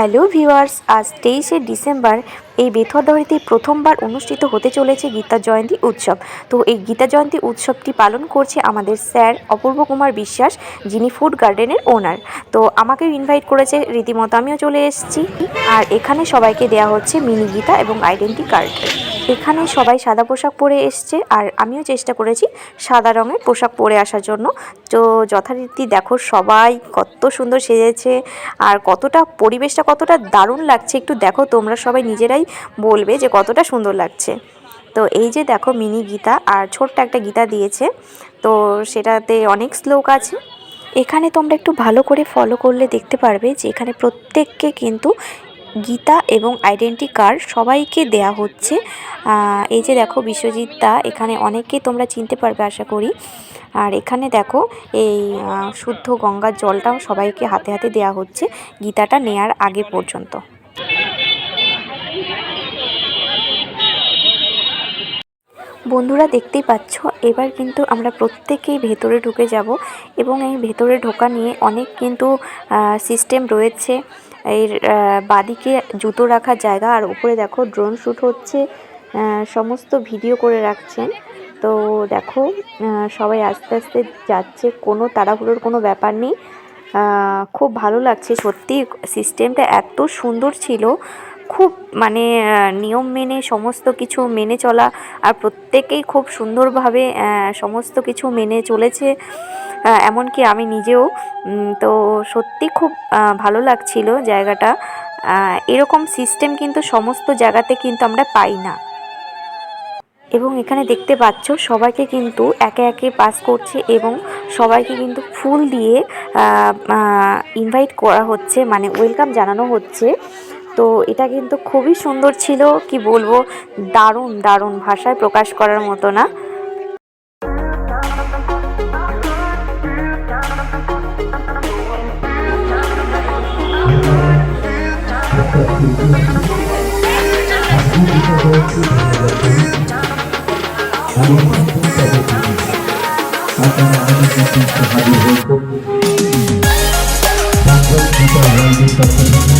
Hello viewers আজ তেইশে December এই বেথরদহরিতে প্রথমবার অনুষ্ঠিত হতে চলেছে গীতা জয়ন্তী উৎসব। তো এই গীতা জয়ন্তী উৎসবটি পালন করছে আমাদের স্যার অপূর্ব কুমার বিশ্বাস, যিনি ফুড গার্ডেনের ওনার। তো আমাকেও ইনভাইট করেছে, রীতিমতো আমিও চলে এসেছি। আর এখানে সবাইকে দেয়া হচ্ছে মিনি গীতা এবং আইডেন্টি কার্ড এখানে সবাই সাদা পোশাক পরে এসছে, আর আমিও চেষ্টা করেছি সাদা রঙের পোশাক পরে আসার জন্য। তো যথারীতি দেখো সবাই কত সুন্দর সেজেছে, আর কতটা পরিবেশটা কতটা দারুণ লাগছে, একটু দেখো তোমরা সবাই নিজেরাই বলবে যে কতটা সুন্দর লাগছে। তো এই যে দেখো মিনি গীতা, আর ছোট্ট একটা গীতা দিয়েছে। তো সেটাতে অনেক শ্লোক আছে। এখানে তোমরা একটু ভালো করে ফলো করলে দেখতে পারবে যে এখানে প্রত্যেককে কিন্তু গীতা এবং আইডেন্টি কার্ড সবাইকে দেয়া হচ্ছে। এই যে দেখো বিশ্বজিৎ দা, এখানে অনেককে তোমরা চিনতে পারবে আশা করি। আর এখানে দেখো এই শুদ্ধ গঙ্গার জলটাও সবাইকে হাতে হাতে দেয়া হচ্ছে গীতাটা নেয়ার আগে পর্যন্ত। বন্ধুরা দেখতেই পাচ্ছ, এবার কিন্তু আমরা প্রত্যেকেই ভেতরে ঢুকে যাব এবং এই ভেতরে ঢোকা নিয়ে অনেক কিন্তু সিস্টেম রয়েছে। এর বাদিকে জুতো রাখার জায়গা, আর উপরে দেখো ড্রোন শ্যুট হচ্ছে সমস্ত ভিডিও করে রাখছেন। তো দেখো সবাই আস্তে আস্তে যাচ্ছে, কোনো তাড়াহুড়োর কোনো ব্যাপার নেই। খুব ভালো লাগছে সত্যি সিস্টেমটা এত সুন্দর ছিল। খুব মানে নিয়ম মেনে সমস্ত কিছু মেনে চলা আর প্রত্যেকেই খুব সুন্দরভাবে সমস্ত কিছু মেনে চলেছে এমনকি আমি নিজেও। তো সত্যি খুব ভালো লাগছিল জায়গাটা। এরকম সিস্টেম কিন্তু সমস্ত জায়গাতে কিন্তু আমরা পাই না। এবং এখানে দেখতে পাচ্ছ সবাইকে কিন্তু একে একে পাস করছে এবং সবাইকে কিন্তু ফুল দিয়ে ইনভাইট করা হচ্ছে মানে ওয়েলকাম জানানো হচ্ছে। তো এটা কিন্তু খুবই সুন্দর ছিল, কি বলব, দারুণ দারুণ ভাষায় প্রকাশ করার মতো না। আপনারা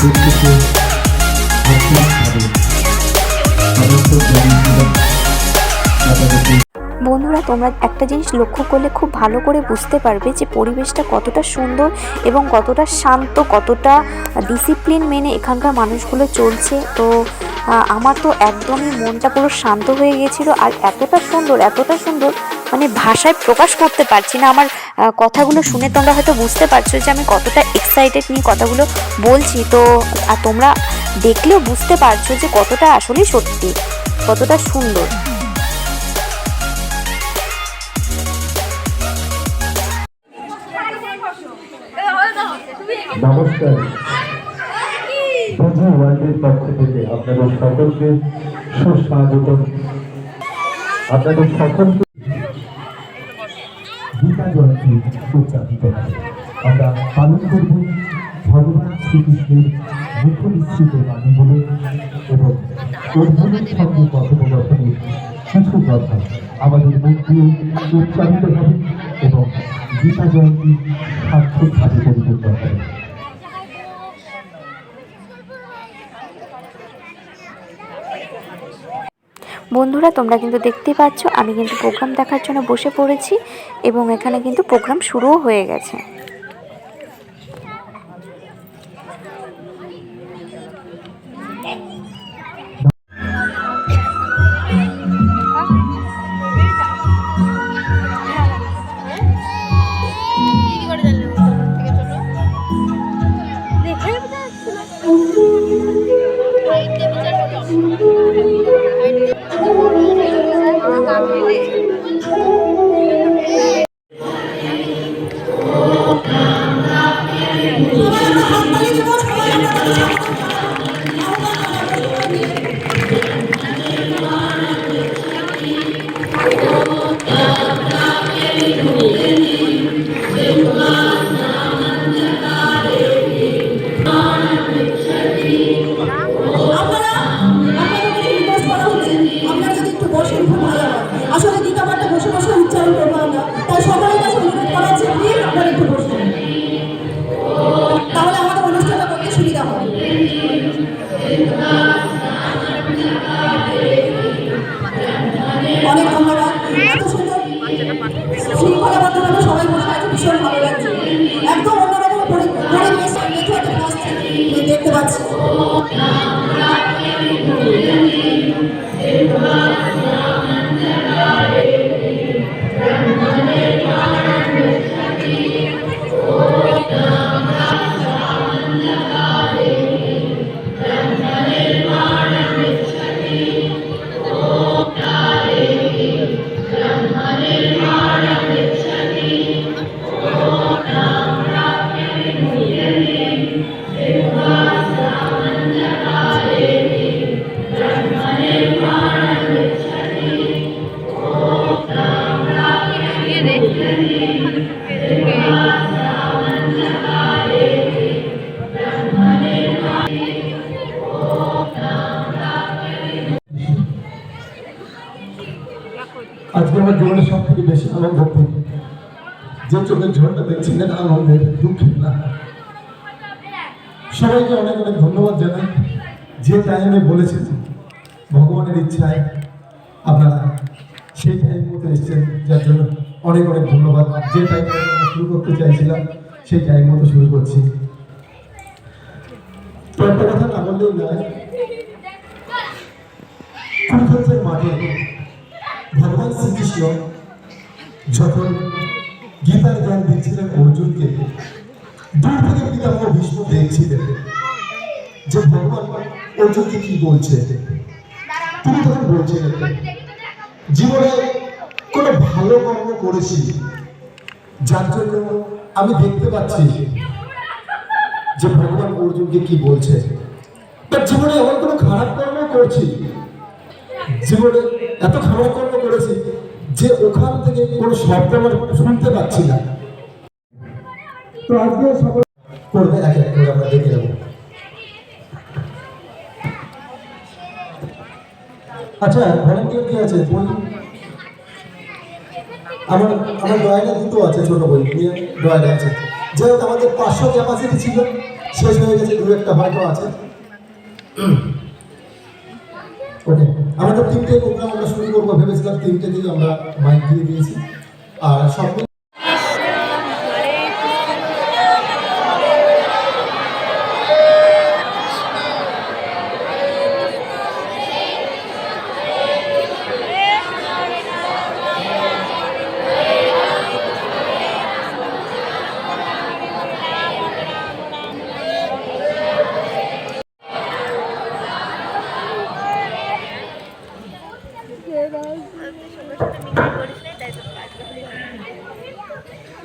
প্রত্যেকে আপনার সমস্ত বন্ধুরা, তোমরা একটা জিনিস লক্ষ্য করলে খুব ভালো করে বুঝতে পারবে যে পরিবেশটা কতটা সুন্দর এবং কতটা শান্ত, কতটা ডিসিপ্লিন মেনে এখানকার মানুষগুলো চলছে। তো আমার তো একদমই মনটা পুরো শান্ত হয়ে গেছিল আর এতটা সুন্দর এতটা সুন্দর মানে ভাষায় প্রকাশ করতে পারছি না। আমার কথাগুলো শুনে তোমরা হয়তো বুঝতে পারছ যে আমি কতটা এক্সাইটেড নিয়ে কথাগুলো বলছি। তো, আর তোমরা দেখলেও বুঝতে পারছ যে কতটা আসলেই সত্যি, কতটা সুন্দর। নমস্কার। বুঝি ওয়ার্ল্ডের পক্ষ থেকে আপনাদের সকলকে সুস্বাগত। আপনাদের সকলকে গীতা জয়ন্তী উদযাপিত আমরা পালন করব ভগবান শ্রীকৃষ্ণের মুখ নিশ্চিত বাণী বলে এবং অর্জুনের সঙ্গে কথোপকথনের কিছু কথা আমাদের মুখ উচ্চারিত হবে এবং গীতা জয়ন্তী সার্থকভাবে পরিপূর্ণ হবে। বন্ধুরা, তোমরা কিন্তু দেখতে পাচ্ছ, আমি কিন্তু প্রোগ্রাম দেখার জন্য বসে পড়েছি এবং এখানে কিন্তু প্রোগ্রাম শুরুও হয়ে গেছে। আছে আজকে আমার জীবনে সব থেকে বেশি আনন্দ যে চোখের ঝড়টা দেখছি না আনন্দের দুঃখের না। সবাইকে অনেক অনেক ধন্যবাদ জানাই। যে টাইমে বলেছেন, ভগবানের ইচ্ছায় আপনারা সেই টাইম মতো এসছেন, যার জন্য অনেক অনেক ধন্যবাদ। যে টাইমে শুরু করতে চাইছিলাম, সেই টাইম মতো শুরু করছি। তো একটা কথা না বললেই নয় মাঠে ভগবান শ্রীকৃষ্ণ যখন গীতার জ্ঞান দিচ্ছিলেন অর্জুনকে, দূর থেকে পিতামহ ভীষ্ম দেখছিলেন যে ভগবান অর্জুনকে কি বলছে। তিনি তখন বলছিলেন, জীবনে কোনো ভালো কর্ম করেছি, যার জন্য আমি দেখতে পাচ্ছি যে ভগবান অর্জুনকে কি বলছে। তার জীবনে এমন কোনো খারাপ কর্ম করছি জীবনে এত কর্ম করেছি যে ওখান থেকে কোনো শব্দ আমার শুনতে পাচ্ছি না। তো আজকে সকল করবে এক এক করে আমরা দেখে নেব। আচ্ছা ভলেন্টিয়ার কি আছে? বই আমার আমার দুটো আছে ছোট বই নিয়ে ড্রয়িং আছে। যেহেতু আমাদের পাঁচশো ক্যাপাসিটি ছিল। শেষ হয়ে গেছে দু একটা হয়তো আছে। ওকে তো তিনটে প্রোগ্রাম আমরা শুরু করব, ভেবেছিলাম তিনটে থেকে আমরা মাইক দিয়ে দিয়েছি। আর সব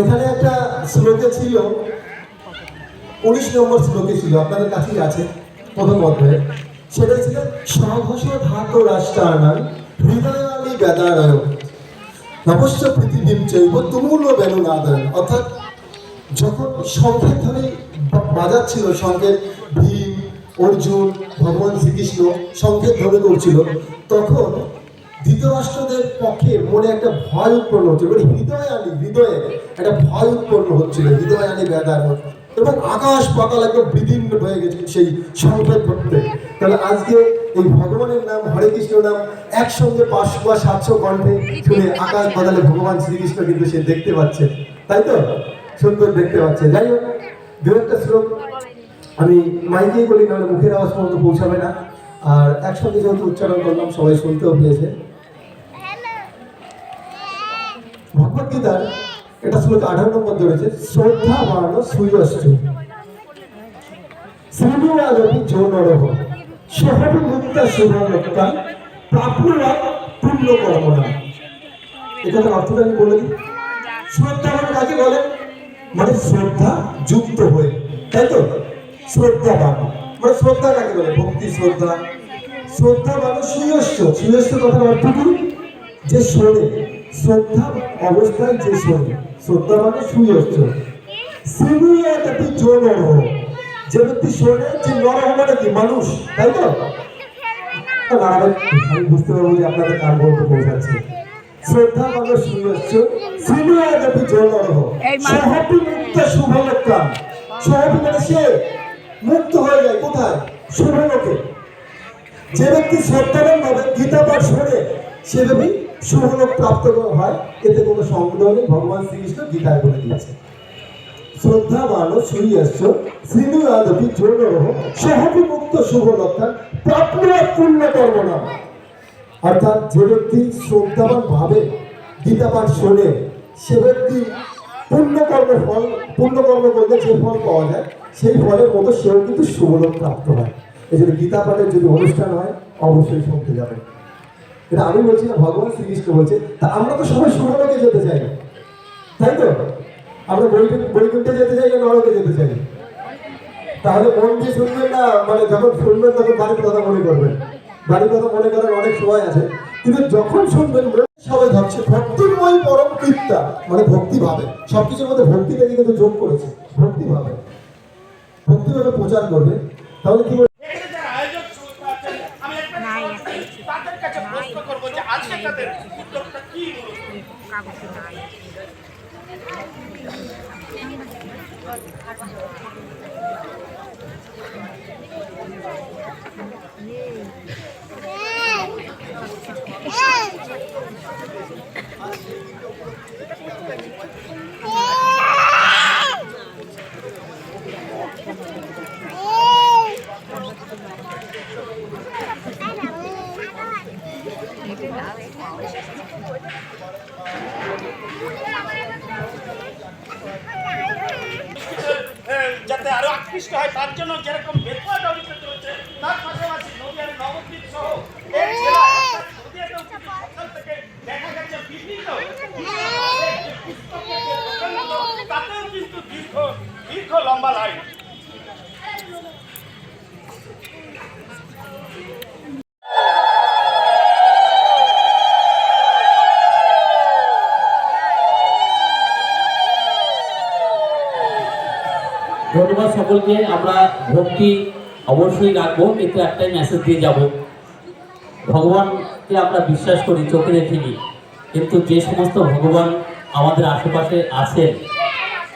এখানে একটা শ্লোকে ছিল, উনিশ নম্বর শ্লোকে ছিল, আপনাদের কাছেই আছে প্রথম অধ্যায়ে। সেটা ছিল সঘস ধাত রাষ্ট্রাণাং হৃদয়ানি বেদারায় চৈব অর্থাৎ, যখন শঙ্খের ধরে বাজাচ্ছিল, শঙ্খের ভীম, অর্জুন, ভগবান শ্রীকৃষ্ণ শঙ্খের ধরে করছিল, তখন ধৃতরাষ্ট্রদের পক্ষে মনে একটা ভয় উৎপন্ন হচ্ছিল মানে হৃদয় আনি হৃদয়ে। একটা ভয় উৎপন্ন হচ্ছিল হৃদয় আনি বেদার এবং আকাশ পাতাল একদম বিদীর্ণ হয়ে গেছে সেই শঙ্খের ধরতে তাহলে আজকে এই ভগবানের নাম হরে কৃষ্ণ নাম একসঙ্গে পাঁচশো বা সাতশো কণ্ঠে শুনে আকাশ পাতালে ভগবান শ্রীকৃষ্ণ কিন্তু সে দেখতে পাচ্ছে। তাই তো? সুন্দর দেখতে পাচ্ছে। যাই হোক দু একটা শ্লোক। আমি মাইকেই বলি নাহলে মুখের আওয়াজ পর্যন্ত পৌঁছাবে না। আর একসঙ্গে যেহেতু উচ্চারণ করলাম সবাই শুনতেও পেয়েছে। ভগবত গীতার এটা শ্লোক আঠারো নম্বর ধরেছে, শ্রদ্ধা বাড়ানো সুয়শ্চ অর্থটা আমি বলে দিই? শ্রদ্ধা মানে কাকে বলে? মানে শ্রদ্ধা যুক্ত হয়ে। তাই তো? শ্রদ্ধা শ্রদ্ধাবান মানে শ্রদ্ধা কাকে বলে? ভক্তি শ্রদ্ধা। শ্রদ্ধা মানে সুয়স্য সুয়স্য কথার অর্থ কি? যে শোনে। শ্রদ্ধা অবস্থায় যে শোনে শ্রদ্ধা মানে সুয়স্য শ্রীনিয়াতি যৌনরহ যে ব্যক্তি শোনে যে নরহ মানে কি? মানুষ তাই তো? আমি বুঝতে পারব যে আপনাদের কার বলতে পৌঁছাচ্ছে শ্রদ্ধা মানে সুন্দর্য শ্রীনিয়া দেবী জলরহ সহপি মুক্ত শুভ লোকাম সহপি মানে সে মুক্ত হয়ে যায় কোথায়? শুভ লোকে যে ব্যক্তি শ্রদ্ধাবান ভাবে গীতা পাঠ শোনে সে ব্যক্তি শুভলোক প্রাপ্ত হয়, এতে কোনো সন্দেহ নেই, ভগবান শ্রীকৃষ্ণ গীতায় বলে দিয়েছে শ্রদ্ধাবান শ্রীয়স্য শ্রীনুরাদপি জোনরহ সহপি মুক্ত শুভ লক্ষণ প্রাপ্নুয়া পুণ্য কর্ম নাম অর্থাৎ যে ব্যক্তি শ্রদ্ধাবান ভাবে গীতা শোনে, সে ব্যক্তি পুণ্যকর্মের ফল পুণ্যকর্ম করলে যে ফল পাওয়া যায়, সেই ফলের মতো সেও কিন্তু শুভলোক প্রাপ্ত হয়। এই জন্য গীতা পাঠের যদি অনুষ্ঠান হয়, অবশ্যই শুনতে যাবেন। এটা আমি বলছি না, ভগবান শ্রীকৃষ্ণ বলছে, তা আমরা তো সবাই শুভলোকে যেতে চাই তাই তো? আমরা বৈকুণ্ঠে যেতে চাই না, নরকে যেতে চাই তাহলে মন দিয়ে শুনবেন না মানে যখন শুনবেন তখন বাড়ির কথা মনে করবেন। বাড়ির কথা মনে করার অনেক সময় আছে। কিন্তু যখন শুনবেন সবাই ধরছে ভক্তিময় পরম কীর্তা মানে ভক্তি ভাবে। সবকিছুর মধ্যে ভক্তিটাকে কিন্তু যোগ করেছে। ভক্তি ভাবে। ভক্তিভাবে প্রচার করবে। তাহলে কি 하고 그 싶다. 네. 음. 음. ধন্যবাদ সকলকে, আমরা ভক্তি অবশ্যই রাখব, কিন্তু একটাই মেসেজ দিয়ে যাব। ভগবানকে আমরা বিশ্বাস করি, চোখে দেখিনি কিন্তু যে সমস্ত ভগবান আমাদের আশেপাশে আছেন,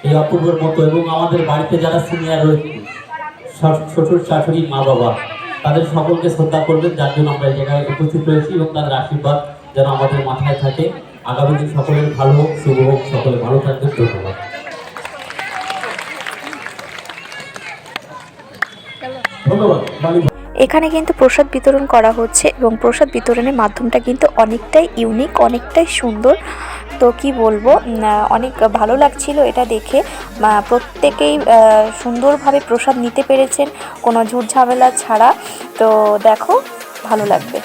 এই অপূর্বর মতো, এবং আমাদের বাড়িতে যারা সিনিয়র রয়েছে শ্বশুর, শাশুড়ি, মা, বাবা, তাদের সকলকে শ্রদ্ধা করবেন, যার জন্য আমরা এই জায়গায় উপস্থিত রয়েছি, এবং তাদের আশীর্বাদ যেন আমাদের মাথায় থাকে। আগামী দিন সকলের ভালো হোক, শুভ হোক, সকলে ভালো থাকবেন, ধন্যবাদ। এখানে কিন্তু প্রসাদ বিতরণ করা হচ্ছে এবং প্রসাদ বিতরণের মাধ্যমটা কিন্তু অনেকটাই ইউনিক অনেকটাই সুন্দর। তো কি বলব অনেক ভালো লাগছিল এটা দেখে। প্রত্যেকেই সুন্দরভাবে প্রসাদ নিতে পেরেছেন, কোনো ঝুট ঝামেলা ছাড়া। তো দেখো, ভালো লাগবে।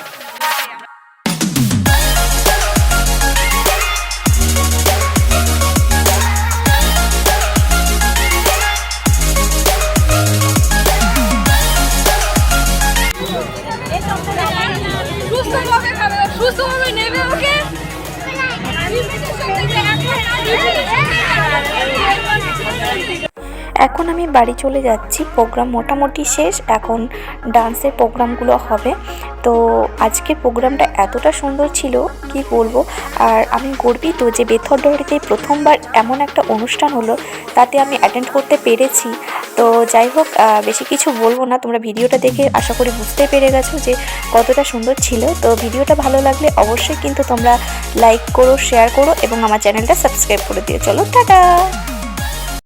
বাড়ি চলে যাচ্ছি। প্রোগ্রাম মোটামুটি শেষ। এখন ডান্সের প্রোগ্রামগুলো হবে। তো আজকের প্রোগ্রামটা এতটা সুন্দর ছিল, কি বলব? আর আমি গর্বিত যে বেথরডহরিতে প্রথমবার এমন একটা অনুষ্ঠান হলো, তাতে আমি অ্যাটেন্ড করতে পেরেছি। তো যাই হোক বেশি কিছু বলব না। তোমরা ভিডিওটা দেখে আশা করি বুঝতে পেরে গেছো যে কতটা সুন্দর ছিল। তো ভিডিওটা ভালো লাগলে অবশ্যই কিন্তু তোমরা লাইক করো শেয়ার করো এবং আমার চ্যানেলটা সাবস্ক্রাইব করে দিও। চলো, টাটা!